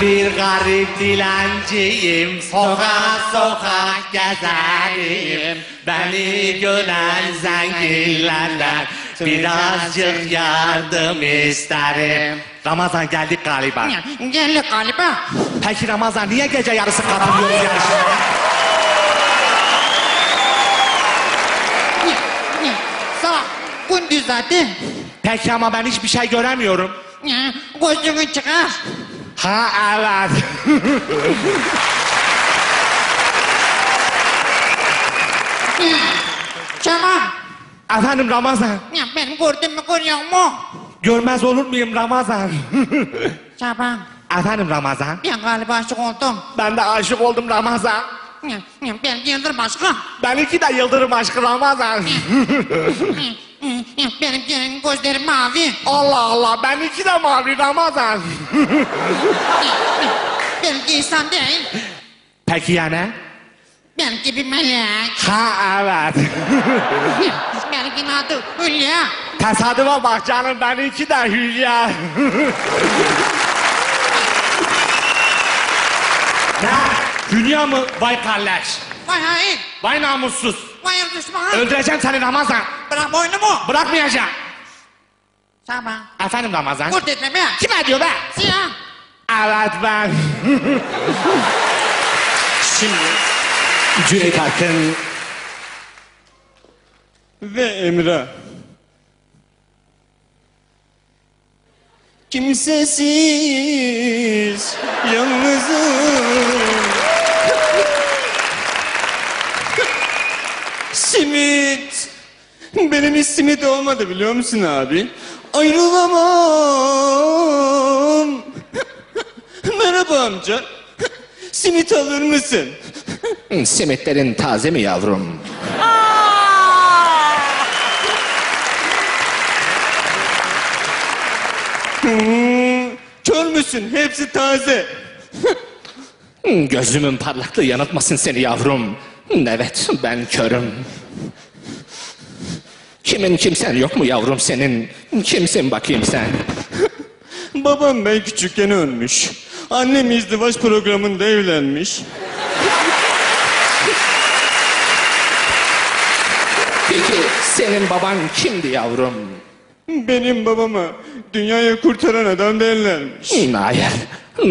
Bir garip dilenciyim, sokak sokak gezerim. Beni gören zenginlerden birazcık yardım isterim. Ramazan geldik galiba. Geldik galiba. Peki Ramazan niye gece yarısı katılıyoruz yarışmaya? Sabah gündüz zaten. Peki ama ben hiçbir şey göremiyorum. Ya, Gözlüğünü çıkar. Ha evet. Tamam. Efendim Ramazan. Ya ben gördüm mü görüyor mu? Görmez olur muyum Ramazan? Şaban. Efendim Ramazan. Ben galiba aşık oldum. Ben de aşık oldum Ramazan. Ya, ya, Ben yıldır başka. Benimki de Yıldırım aşkı Ramazan. Benim gözlerim mavi. Allah Allah benimki de mavi Ramazan. Benimki insan değil. Peki ya ne? Benimki bir melek. Ha evet. Benimkinin adı Hülya. Tesadüfe bak canım benimki de Hülya. ne? Hülya mı? Vay kardeş. Vay hain. Vay namussuz. Vay düşman. Öldüreceğim seni Ramazan. Bırak boynumu. Bırakmayacağım. Şaban. Efendim Ramazan. Kurt etme be. Kim ediyor be? Siyah. Evet ben. Şimdi Cüneyt Arkın. ve Emrah. Kimsesiz, yalnızım. simit. Benim hiç simit olmadı biliyor musun abi? Ayrılamam. Merhaba amca. Simit alır mısın? Simitlerin taze mi yavrum? Hmm, Kör müsün? Hepsi taze. Gözümün parlaklığı yanıltmasın seni yavrum. Evet ben körüm. Kimin kimsen yok mu yavrum senin? Kimsin bakayım sen? Babam ben küçükken ölmüş. Annem izdivaç programında evlenmiş. Peki senin baban kimdi yavrum? Benim babama dünyayı kurtaran adam derlermiş. Hayır,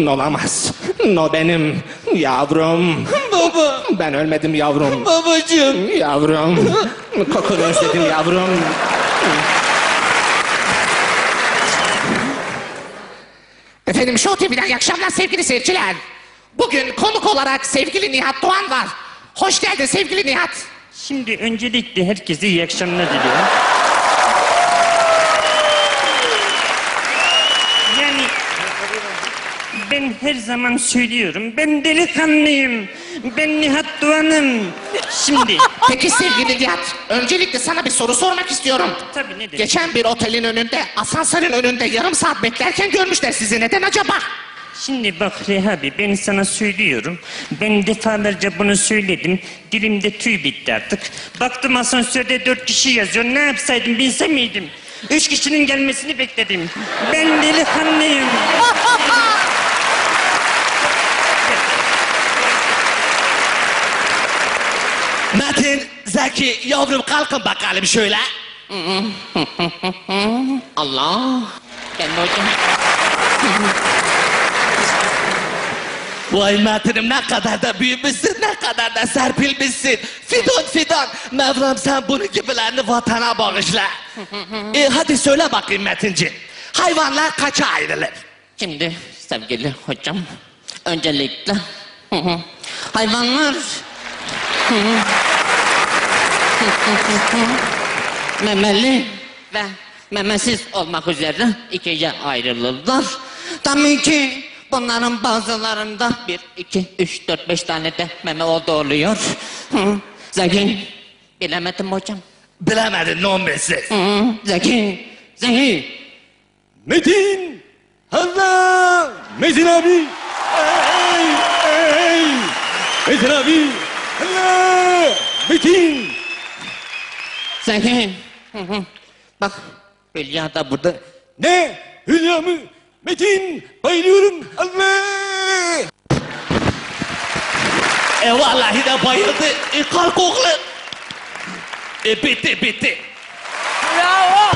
olamaz. No benim yavrum. Baba, Ben ölmedim yavrum. babacığım. Yavrum. Kokunu özledim yavrum. Efendim Show TV'den iyi akşamlar sevgili seyirciler. Bugün konuk olarak sevgili Nihat Doğan var. Hoş geldin sevgili Nihat. Şimdi öncelikle herkese iyi akşamlar diliyorum. Yani ben her zaman söylüyorum. Ben delikanlıyım. Ben Nihat Doğan'ım. Şimdi Peki sevgili Nihat, öncelikle sana bir soru sormak istiyorum. tabii nedir? Geçen bir otelin önünde, asansörün önünde yarım saat beklerken görmüşler sizi. Neden acaba? Şimdi bak Rehabi ben sana söylüyorum. Ben defalarca bunu söyledim. Dilimde tüy bitti artık. Baktım asansörde dört kişi yazıyor. Ne yapsaydım bilse miydim? Üç kişinin gelmesini bekledim. Ben delikanlıyım. Metin, Zeki, yavrum kalkın bakalım şöyle. Allah. De hocam. Vay Metin'im ne kadar da büyümüşsün, ne kadar da serpilmişsin. Fidan fidan, Mevlam sen bunun gibilerini vatana bağışla. e, hadi söyle bakayım Metinci. Hayvanlar kaça ayrılır? Şimdi sevgili hocam. Öncelikle. Hayvanlar. Memeli ve memesiz olmak üzere ikiye ayrılırlar. Tabii ki bunların bazılarında bir, iki, üç, dört, beş tane de meme oldu oluyor. Zeki, bilemedim hocam. Bilemedin? Hı, Zeki, Zeki. Metin! Allah! Metin abi! Ey! Ey! Metin abi! Metin. Sen Bak Hülya da burada. Ne? Hülya mı? Metin bayılıyorum. Allah. E vallahi de bayıldı. E kalk oğlum. E bitti bitti. Bravo.